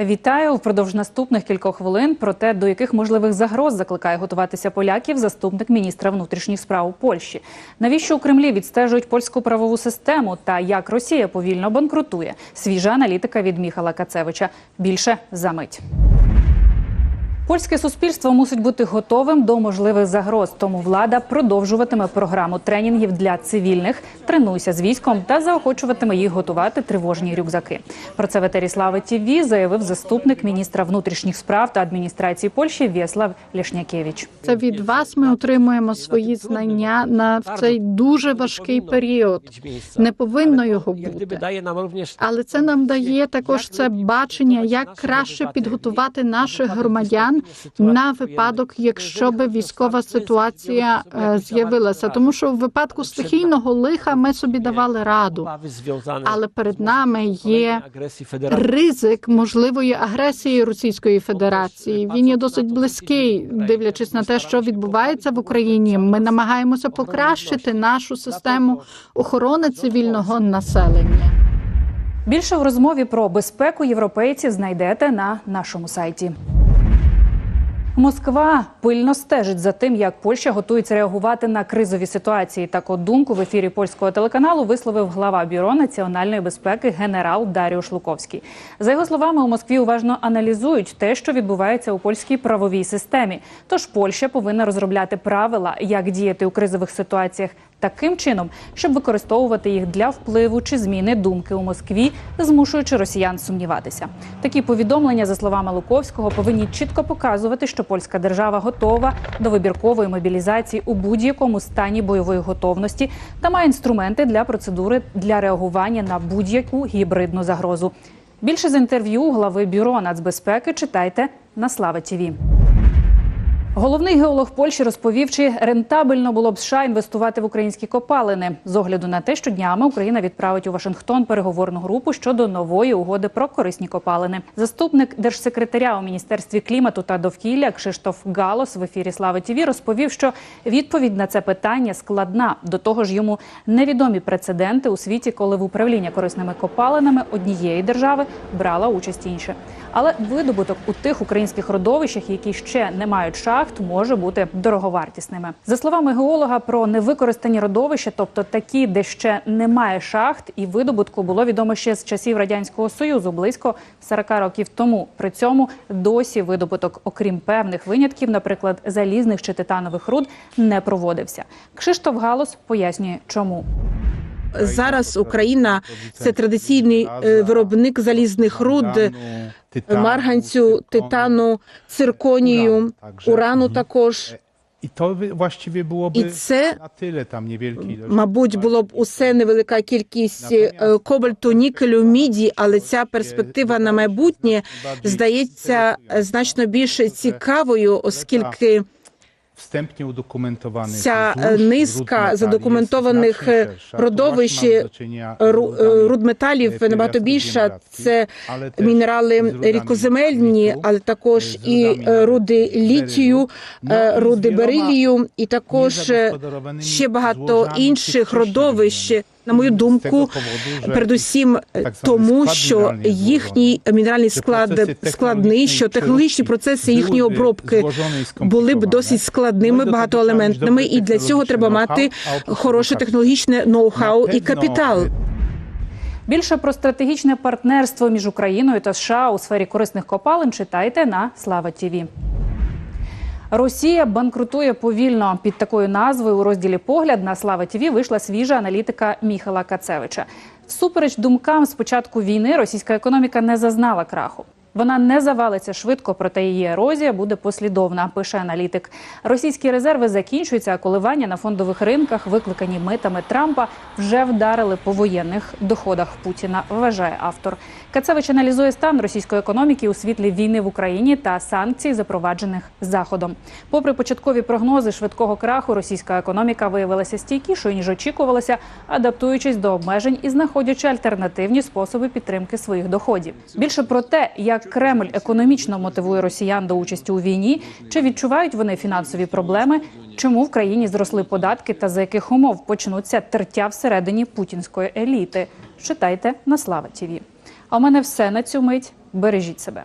Вітаю впродовж наступних кількох хвилин про те, до яких можливих загроз закликає готуватися поляків заступник міністра внутрішніх справ Польщі. Навіщо у Кремлі відстежують польську правову систему та як Росія повільно банкрутує? Свіжа аналітика від Міхала Кацевича. Більше за мить. Польське суспільство мусить бути готовим до можливих загроз. Тому влада продовжуватиме програму тренінгів для цивільних, тренуйся з військом та заохочуватиме їх готувати тривожні рюкзаки. Про це в етері Слави ТІВІ заявив заступник міністра внутрішніх справ та адміністрації Польщі Вєслав Лішнякевич. Це від вас ми отримуємо свої знання на в цей дуже важкий період. Не повинно його бути. Але це нам дає також це бачення, як краще підготувати наших громадян на випадок, якщо би військова ситуація е, з'явилася. Тому що в випадку стихійного лиха ми собі давали раду, але перед нами є ризик можливої агресії Російської Федерації. Він є досить близький, дивлячись на те, що відбувається в Україні. Ми намагаємося покращити нашу систему охорони цивільного населення. Більше в розмові про безпеку європейців знайдете на нашому сайті. Москва пильно стежить за тим, як Польща готується реагувати на кризові ситуації. Таку думку в ефірі польського телеканалу висловив глава бюро національної безпеки генерал Даріуш Луковський. За його словами, у Москві уважно аналізують те, що відбувається у польській правовій системі. Тож Польща повинна розробляти правила, як діяти у кризових ситуаціях таким чином, щоб використовувати їх для впливу чи зміни думки у Москві, змушуючи росіян сумніватися. Такі повідомлення, за словами Луковського, повинні чітко показувати, що польська держава готова до вибіркової мобілізації у будь-якому стані бойової готовності та має інструменти для процедури для реагування на будь-яку гібридну загрозу. Більше з інтерв'ю глави бюро нацбезпеки читайте на Слава ТІВІ. Головний геолог Польщі розповів, чи рентабельно було б США інвестувати в українські копалини з огляду на те, що днями Україна відправить у Вашингтон переговорну групу щодо нової угоди про корисні копалини. Заступник держсекретаря у міністерстві клімату та довкілля Кшиштоф Галос в ефірі Слави ТІВІ розповів, що відповідь на це питання складна. До того ж, йому невідомі прецеденти у світі, коли в управління корисними копалинами однієї держави брала участь інша. Але видобуток у тих українських родовищах, які ще не мають шахт, може бути дороговартісними. За словами геолога, про невикористані родовища, тобто такі, де ще немає шахт, і видобутку було відомо ще з часів радянського союзу, близько 40 років тому. При цьому досі видобуток, окрім певних винятків, наприклад, залізних чи титанових руд, не проводився. Кшиштоф Галос пояснює, чому. Зараз Україна це традиційний е, виробник залізних руд, марганцю, титану, цирконію, урану також. І то wy- було б І це, tam niewielki мабуть, було б усе невелика кількість е, кобальту, нікелю, міді, але ця перспектива на майбутнє здається значно більше цікавою, оскільки Wstępnie удокументовані Ця е, низка задокументованих е, родовищ е, rudami руд металів Пір'ястої набагато більша. Це але мінерали рідкоземельні, але також і е, руди літію, Ну, і руди берилію, і також ще багато інших родовищ. На мою думку, передусім е, тому, що їхній мінеральний склад складний, що технологічні процеси їхньої обробки були б досить складними, багатоелементними, і для цього треба мати хороше технологічне ноу-хау і капітал. Більше про стратегічне партнерство між Україною та США у сфері корисних копалин читайте на Слава ТІВІ. Росія банкрутує повільно під такою назвою у розділі Погляд на Слава ТІВІ вийшла свіжа аналітика Міхала Кацевича. Всупереч думкам з початку війни російська економіка не зазнала краху. Вона не завалиться швидко, проте її ерозія буде послідовна. Пише аналітик. Російські резерви закінчуються, а коливання на фондових ринках, викликані митами Трампа, вже вдарили по воєнних доходах Путіна. Вважає автор. Кацевич аналізує стан російської економіки у світлі війни в Україні та санкцій, запроваджених заходом. Попри початкові прогнози швидкого краху, російська економіка виявилася стійкішою ніж очікувалося, адаптуючись до обмежень і знаходячи альтернативні способи підтримки своїх доходів. Більше про те, як Кремль економічно мотивує росіян до участі у війні, чи відчувають вони фінансові проблеми, чому в країні зросли податки та за яких умов почнуться тертя всередині путінської еліти. Читайте на Слава ТІВІ. А у мене все на цю мить. Бережіть себе.